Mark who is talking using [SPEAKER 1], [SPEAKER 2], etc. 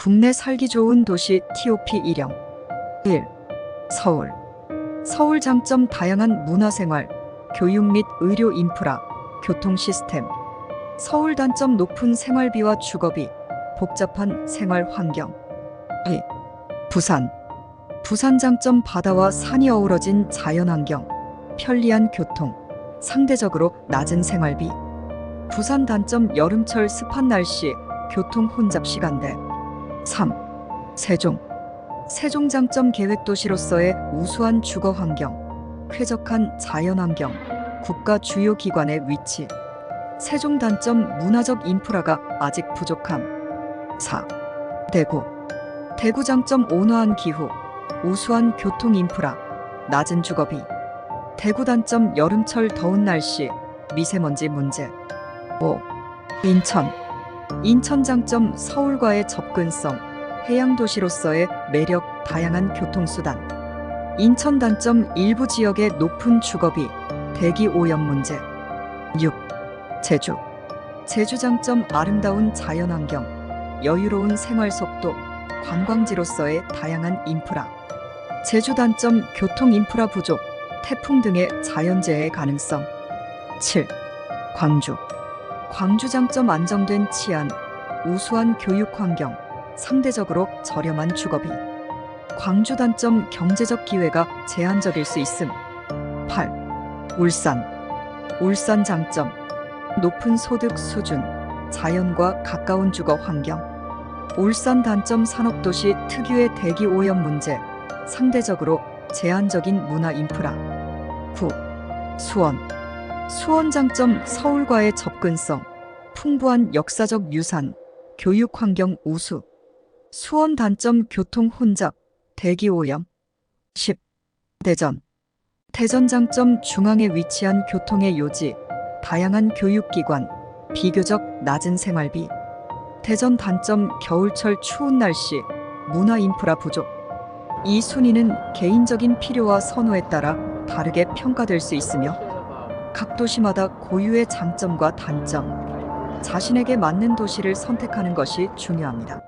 [SPEAKER 1] 국내 살기 좋은 도시 TOP 1형 1. 서울. 서울 장점 다양한 문화생활, 교육 및 의료 인프라, 교통 시스템. 서울 단점 높은 생활비와 주거비, 복잡한 생활 환경. 2. 부산. 부산 장점 바다와 산이 어우러진 자연환경, 편리한 교통, 상대적으로 낮은 생활비. 부산 단점 여름철 습한 날씨, 교통 혼잡 시간대 3. 세종 세종 장점 계획 도시로서의 우수한 주거 환경, 쾌적한 자연 환경, 국가 주요 기관의 위치. 세종 단점 문화적 인프라가 아직 부족함. 4. 대구 대구 장점 온화한 기후, 우수한 교통 인프라, 낮은 주거비. 대구 단점 여름철 더운 날씨, 미세먼지 문제. 5. 인천 인천 장점 서울과의 접근성, 해양 도시로서의 매력, 다양한 교통수단. 인천 단점 일부 지역의 높은 주거비, 대기 오염 문제. 6. 제주. 제주 장점 아름다운 자연환경, 여유로운 생활 속도, 관광지로서의 다양한 인프라. 제주 단점 교통 인프라 부족, 태풍 등의 자연재해 가능성. 7. 광주. 광주 장점 안정된 치안, 우수한 교육 환경, 상대적으로 저렴한 주거비. 광주 단점 경제적 기회가 제한적일 수 있음. 8. 울산. 울산 장점 높은 소득 수준, 자연과 가까운 주거 환경. 울산 단점 산업도시 특유의 대기 오염 문제, 상대적으로 제한적인 문화 인프라. 9. 수원. 수원 장점 서울과의 접근성, 풍부한 역사적 유산, 교육 환경 우수. 수원 단점 교통 혼잡, 대기 오염. 10. 대전. 대전 장점 중앙에 위치한 교통의 요지, 다양한 교육기관, 비교적 낮은 생활비. 대전 단점 겨울철 추운 날씨, 문화 인프라 부족. 이 순위는 개인적인 필요와 선호에 따라 다르게 평가될 수 있으며 각 도시마다 고유의 장점과 단점, 자신에게 맞는 도시를 선택하는 것이 중요합니다.